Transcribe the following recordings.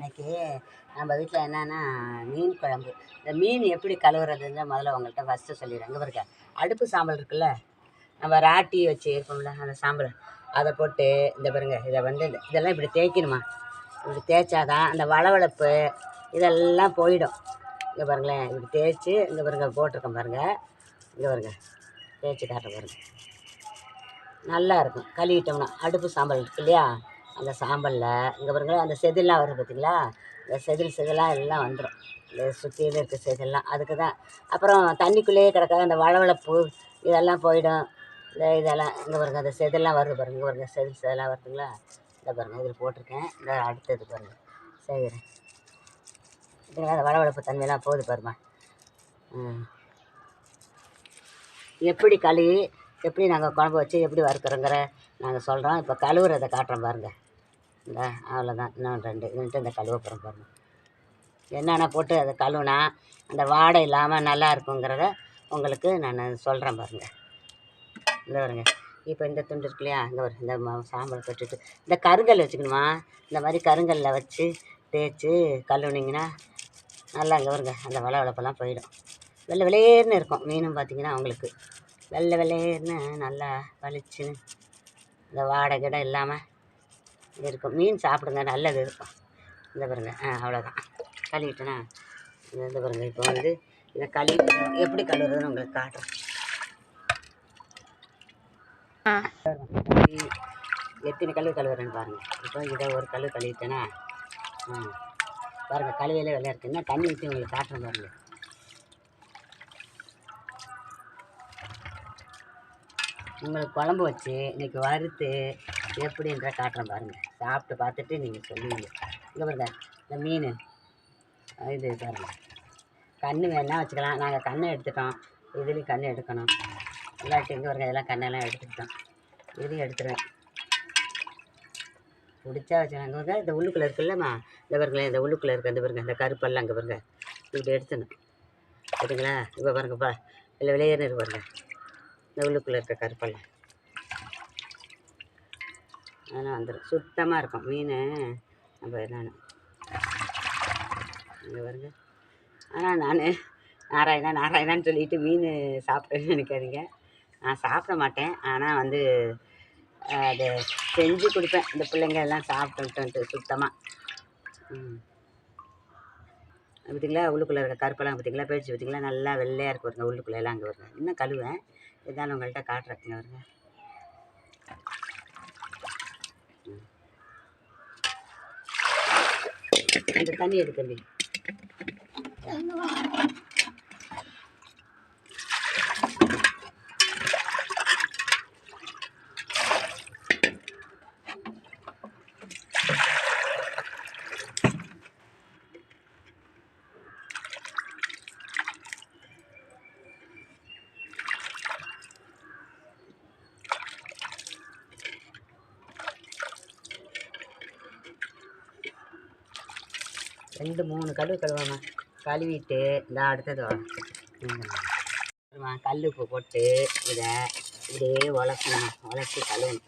இன்னைக்கு நம்ம வீட்டில் என்னென்னா மீன் குழம்பு. இந்த மீன் எப்படி கழுவுறதுன்னு முதல்ல உங்கள்கிட்ட ஃபஸ்ட்டு சொல்லிடுறேன். இங்கே பாருங்க அடுப்பு சாம்பல் இருக்குல்ல நம்ம ராட்டி வச்சு இருக்கோம்ல அந்த சாம்பல். அதை போட்டு இந்த பாருங்க இதை வந்து இந்த- இதெல்லாம் இப்படி தேய்க்கணுமா? இப்படி தேய்ச்சாதான் அந்த வளவளப்பு இதெல்லாம் போயிடும். இங்கே பாருங்களேன் இப்படி தேய்ச்சி இங்கே பாருங்க போட்டிருக்கேன் பாருங்க. இங்கே பாருங்க தேய்ச்சி காட்ட பாருங்க. நல்லா இருக்கும் கழுவிட்டோம்னா அடுப்பு சாம்பல் இருக்கு இல்லையா? அந்த சாம்பலில் இங்கே பாருங்கள் அந்த செதில்லாம் வருது பார்த்தீங்களா இந்த செதில் செதிலாக எல்லாம் வந்துடும் இந்த சுற்றியில் இருக்க செதில்லாம் அதுக்கு தான் அப்புறம் தண்ணிக்குள்ளேயே கிடக்காத அந்த வளவளப்பு இதெல்லாம் போயிடும். இந்த இதெல்லாம் இங்கே பாருங்க அந்த செதில்லாம் வருது பாருங்கள் இங்கே பாருங்கள் செதில் செதிலாக வருதுங்களா? இந்த பாருங்கள் இதில் போட்டிருக்கேன். இந்த அடுத்தது பாருங்கள் செய்கிறேன். இதுங்க அந்த வளவளப்பு தன்மையெல்லாம் போகுது பாருமா எப்படி கழுவி எப்படி நாங்கள் குழம்பு வச்சு எப்படி வறுக்கிறோங்கிற நாங்கள் சொல்கிறோம் இப்போ கழுவுறதை காட்டுறோம் பாருங்கள் இந்த அவ்வளோதான் இன்னும் ரெண்டு இதுன்ட்டு இந்த கழுவப்புறம் போடணும் பாருங்கள் என்னென்ன போட்டு அதை கழுவுனா அந்த வாடை இல்லாமல் நல்லா இருக்குங்கிறத உங்களுக்கு நான் சொல்கிறேன் பாருங்கள் இந்த பாருங்க. இப்போ இந்த துண்டு இருக்கு இல்லையா? இந்த வரும் இந்த சாம்பல் கட்டிட்டு இந்த கருங்கல் வச்சுக்கணுமா? இந்த மாதிரி கருங்கல்ல வச்சு தேய்ச்சி கழுவுனீங்கன்னா நல்லா இங்கே வருங்க அந்த வள வளப்பெல்லாம் போயிடும். வெள்ளை வெளேர்னு இருக்கும் மீனும் பார்த்தீங்கன்னா அவங்களுக்கு வெள்ளை வெளேர்னு நல்லா வலிச்சுன்னு. இந்த வாடகிடம் இல்லாமல் இருக்கும். மீன் சாப்பிடுங்க நல்லது இருக்கும். இந்த பாருங்க ஆ அவ்வளோதான் கழுவிட்டேனா? இந்த இந்த பாருங்க இப்போ வந்து இதை கழுவி எப்படி கழுவுறதுன்னு உங்களுக்கு காட்டுறேன். எத்தனை கழுவு கழுவுறேன்னு பாருங்கள் இப்போ இதை ஒரு கழுவு கழுவிட்டேனா? ஆ. பாருங்கள் கழுவியிலே வெள்ளை இருக்கு. என்ன தண்ணி ஊற்றி உங்களுக்கு காட்டுறேன் பாருங்கள் உங்களுக்கு குழம்பு வச்சு இன்னைக்கு வறுத்து எப்படின்ற காட்டுறேன் பாருங்கள் சாப்பிட்டு பார்த்துட்டு நீங்கள் சொல்லுவீங்க. இங்கே பாருங்க இந்த மீன். இது பாருங்க. கன்று வேணால் வச்சுக்கலாம். நாங்கள் கண்ணை எடுத்துட்டோம். இதுலேயும் கண் எடுக்கணும். இல்லாட்டி இங்கே பாருங்க இதெல்லாம் கண்ணெல்லாம் எடுத்துக்கிட்டோம். இதுலேயும் எடுத்துருவேன். பிடிச்சா வச்சுருவாங்க இந்த உள்ளுக்குள்ளே இருக்குல்லம்மா. இந்த பாருங்களேன் இந்த உள்ளுக்குள்ளே இருக்க. இந்த பாருங்க இந்த கருப்பெல்லாம் அங்கே பாருங்க. இப்படி எடுத்துணும் சரிங்களா? இப்போ பாருங்கப்பா. இல்லை விளையாடுன்னு பாருங்க. இந்த உள்ளுக்குள்ளே இருக்க கருப்பெல்லாம். அதெல்லாம் வந்துடும் சுத்தமாக இருக்கும். மீன் நம்ம நான் இங்கே வருங்க ஆனால் நான் நாராயணா நாராயணான்னு சொல்லிட்டு மீன் சாப்பிட்றேன்னு நினைக்காதீங்க. நான் சாப்பிட மாட்டேன். ஆனால் வந்து அதை செஞ்சு கொடுப்பேன். இந்த பிள்ளைங்க எல்லாம் சாப்பிட்டுன்ட்டு சுத்தமாக பார்த்தீங்களா உள்ளுக்குள்ளே இருக்க கருப்பெல்லாம் பார்த்தீங்களா பேச்சு பார்த்தீங்களா நல்லா வெள்ளையாக இருக்கு வருங்க உள்ளுக்குள்ளே எல்லாம் அங்கே வருங்க இன்னும் கழுவேன் இருந்தாலும் உங்கள்கிட்ட காட்டுறேன். வருங்க இந்த தண்ணி எடு ரெண்டு மூணு கழுவு கழுவாம கழுவிட்டு இந்த அடுத்தது. கல் உப்பு போட்டு இதை இப்படியே உலக்கணும். உலக்கி கழுவணும்.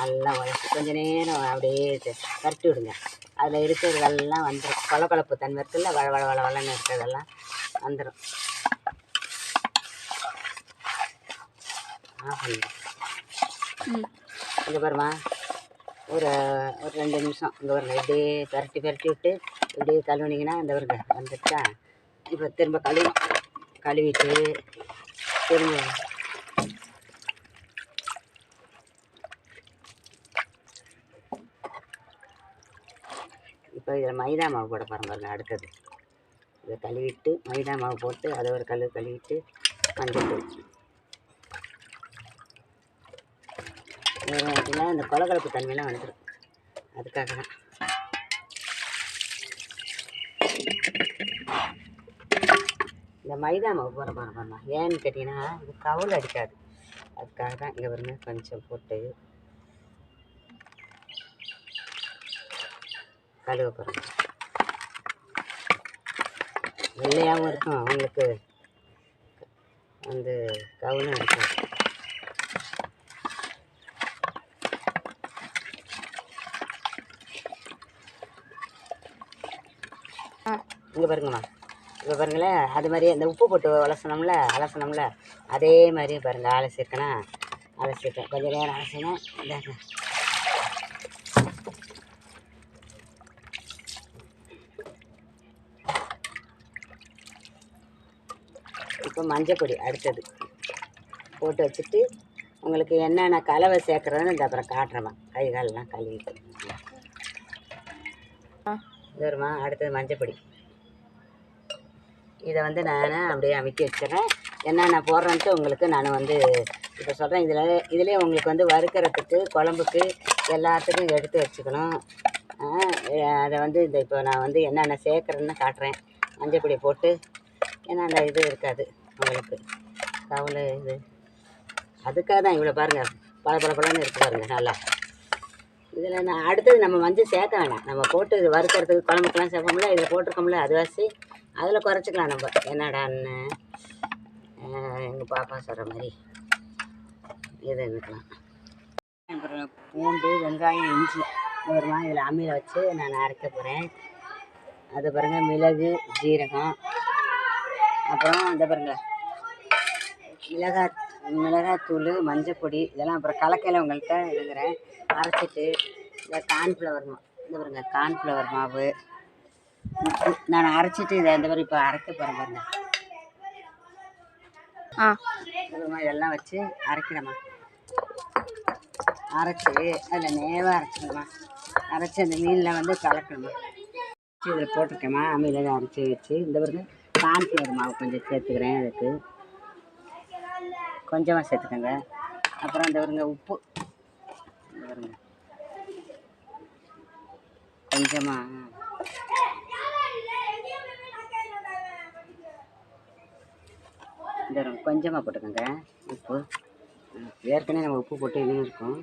நல்லா உலக்கி. கொஞ்ச நேரம் அப்படியே இது பரட்டி விடுங்க. அதில் இருக்கிறதெல்லாம் வந்துடும் கொலக்கொலப்பு தன்மை இருக்குல்ல? வள வள வள வளன்னு இருக்கிறதெல்லாம் வந்துடும் இங்கே பாருமா ஒரு ஒரு ரெண்டு நிமிஷம். இங்கே பாருங்க. இப்படியே பரட்டி பரட்டி விட்டு இப்படியே கழுவுனீங்கன்னா இந்த வருங்க வந்துடுச்சா இப்போ திரும்ப கழுவி கழுவிட்டு திரும்ப இப்போ இதில் மைதா மாவு போட போகிறோம் பாருங்க அடுத்தது. இதை கழுவிட்டு மைதா மாவு போட்டு அதை ஒரு கழுவு கழுவிட்டு மஞ்சள் இந்த கொலகலப்பு தன்மையெல்லாம் வந்துடும் அதுக்காக தான் இந்த மைதா மாவு போட போகிற பாருமா ஏன்னு கேட்டிங்கன்னா இது கவுல் அடிக்காது. அதுக்காக தான் இங்கே வருங்க கொஞ்சம் போட்டு கழுவ போகிறோம் வெள்ளையாகவும் இருக்கும். அவங்களுக்கு வந்து கவுலும் இருக்கும் இங்கே பாருங்கம்மா. இப்போ பாருங்களேன் அது மாதிரியே இந்த உப்பு போட்டு அலசனம்ல அலசனம்ல அதே மாதிரி பாருங்கள் அலசிருக்கேனா? அலசிருக்கேன். கொஞ்சம் நேரம் அலசினேன் இந்தாங்க இப்போ மஞ்சப்பொடி அடுத்தது போட்டு வச்சுட்டு உங்களுக்கு என்னென்ன கலவை சேர்க்குறதுன்னு இந்த அப்புறம் காட்டுறேம்மா கை காலெல்லாம் கழுவிட்டு. வருமா? அடுத்தது மஞ்சப்பொடி. இதை வந்து நான் அப்படியே அமைக்க வச்சிடுறேன். என்னென்ன போடுறேன்ட்டு உங்களுக்கு நான் வந்து இப்போ சொல்கிறேன் இதில் இதுலேயே உங்களுக்கு வந்து வறுக்கிறதுக்கு குழம்புக்கு எல்லாத்துக்கும் எடுத்து வச்சுக்கணும். அதை வந்து இந்த இப்போ நான் வந்து என்னென்ன சேர்க்குறேன்னு காட்டுறேன். மஞ்சப்பொடி போட்டு. ஏன்னா அந்த இது இருக்காது உங்களுக்கு. கவலை இது. அதுக்காக தான் இவ்வளோ பாருங்கள் பல பல பழம்னு இருக்கு பாருங்கள் நல்லா. இதில் நான் அடுத்தது நம்ம மஞ்சள் சேர்க்க வேணாம். நம்ம போட்டு இது வறுக்கிறதுக்கு குழம்புக்கெல்லாம் சேர்ப்போம்ல இதில் போட்டிருக்கோம்ல அதுவாசி அதில் குறைச்சிக்கலாம் நம்ம. என்னடான்னு? எங்கள் பாப்பா சொல்கிற மாதிரி இது இருக்கலாம் அப்புறம் பூண்டு வெங்காயம் இஞ்சி ஒருமா இதில் அம்மியில் வச்சு நான் அரைக்க போகிறேன் அது பாருங்கள் மிளகு ஜீரகம். அப்புறம் இந்த பாருங்க மிளகாய் மிளகாத்தூள் மஞ்சப்பொடி இதெல்லாம் அப்புறம் கலக்கையில் உங்கள்கிட்ட இருக்கிறேன் அரைச்சிட்டு இந்த கார்ன்ஃப்ளவர் மா இந்த பாருங்க கார்ன்ஃப்ளவர் மாவு. நான் அரைச்சிட்டு இதை இந்த மாதிரி இப்போ அரைக்க போகிறேன் பாருங்க. ஆ. இதெல்லாம் வச்சு அரைக்கிறேம்மா. அரைச்சி அதில் நேவாக அரைச்சிக்கணுமா அரைச்சி அந்த மீனில் வந்து கலக்கணுமா இதில் போட்டிருக்கேம்மா அம்மியில் அரைச்சி வச்சு. இந்த பாருங்க கார்ன்ஃப்ளவர் மாவு கொஞ்சம் சேர்த்துக்கிறேன் அதுக்கு. கொஞ்சமாக சேர்த்துக்கோங்க. அப்புறம் இந்த பாருங்க உப்பு. இந்த பாருங்க. கொஞ்சமாக இந்த கொஞ்சமாக போட்டுக்கோங்க. உப்பு. ஏற்கனவே நம்ம உப்பு போட்டு இதுவும் இருக்கும்.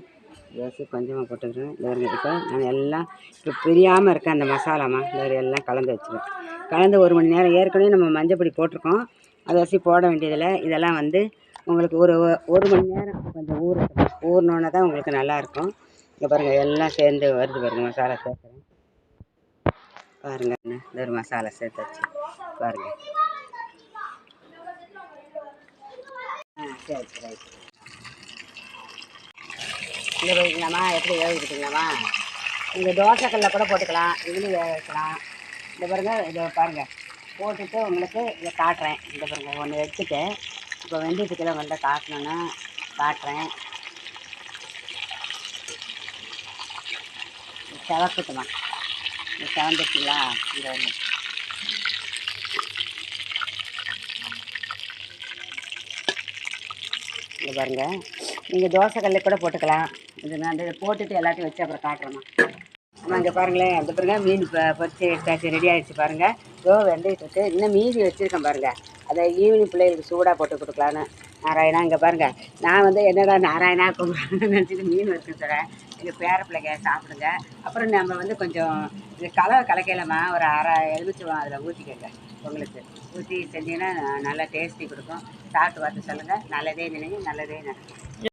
ஏசி கொஞ்சமாக போட்டுக்கிறேன். இந்த இப்போ நான் எல்லாம் இப்போ பிரியாமல் இருக்க அந்த மசாலாமா இந்த எல்லாம் கலந்து வச்சுருவேன் கலந்து ஒரு மணி நேரம் ஏற்கனவே நம்ம மஞ்சப்பொடி போட்டிருக்கோம். அதை வச்சு போட வேண்டியதில்லை இதெல்லாம் வந்து உங்களுக்கு ஒரு ஒரு மணி நேரம் கொஞ்சம் ஊற ஊறினோன்னே தான் உங்களுக்கு நல்லாயிருக்கும் இங்கே பாருங்கள் எல்லாம் சேர்ந்து வருது பாருங்கள் மசாலா சேர்க்குறேன். பாருங்கள் இந்த ஒரு மசாலா சேர்த்து வச்சு பாருங்கள் சரி சரி ரைட் இங்கே போய்க்கலாமா எப்படி வேக வைக்கலாமா இந்த தோசைக்கல்ல கூட போட்டுக்கலாம் இதுலேயும் வேக வைக்கலாம். இந்த பாருங்கள் இதை பாருங்கள் போட்டுட்டு உங்களுக்கு இதை காட்டுறேன். இந்த பாருங்கள் ஒன்று எடுத்துட்டேன் இப்போ வெந்தயத்துக்குள்ள வந்து காட்டணுன்னா காட்டுறேன். செவக்கட்டுமா? இந்த செவந்துச்சுங்களா இந்த ஒன்று இருக்குது பாருங்கள் நீங்கள் தோசை கல்ல கூட போட்டுக்கலாம். இது நான் இதை போட்டுட்டு எல்லாத்தையும் வச்சு அப்புறம் காட்டுறேம்மா. ஆமாம் இங்கே பாருங்களேன். அந்த பிறகு மீன் இப்போ பொரிச்சு எடுத்தாச்சு ரெடி ஆகிடுச்சு பாருங்கள் இதோ வெந்துகிட்டு இருக்கு. இன்னும் மீதி வச்சுருக்கேன் பாருங்கள் அதை ஈவினிங் பிள்ளைகளுக்கு சூடாக போட்டு கொடுக்கலான்னு நாராயணா இங்கே பாருங்கள் நான் வந்து என்னடா நாராயணா கும்பிட்றேன்னு நினச்சிட்டு மீன் வச்சு தரேன் எங்கள் பேர பிள்ளைங்க சாப்பிடுங்க. அப்புறம் நம்ம வந்து கொஞ்சம் இது கலவை கலக்கையிலம்மா ஒரு அரை எலுமிச்சம் அதில் ஊற்றிக்கங்க உங்களுக்கு ஊற்றி செஞ்சீங்கன்னா நல்லா டேஸ்ட்டி கொடுக்கும். சாப்பிட்டு பார்த்து சொல்லுங்கள் நல்லதே நினைங்க நல்லதே நடக்கும்.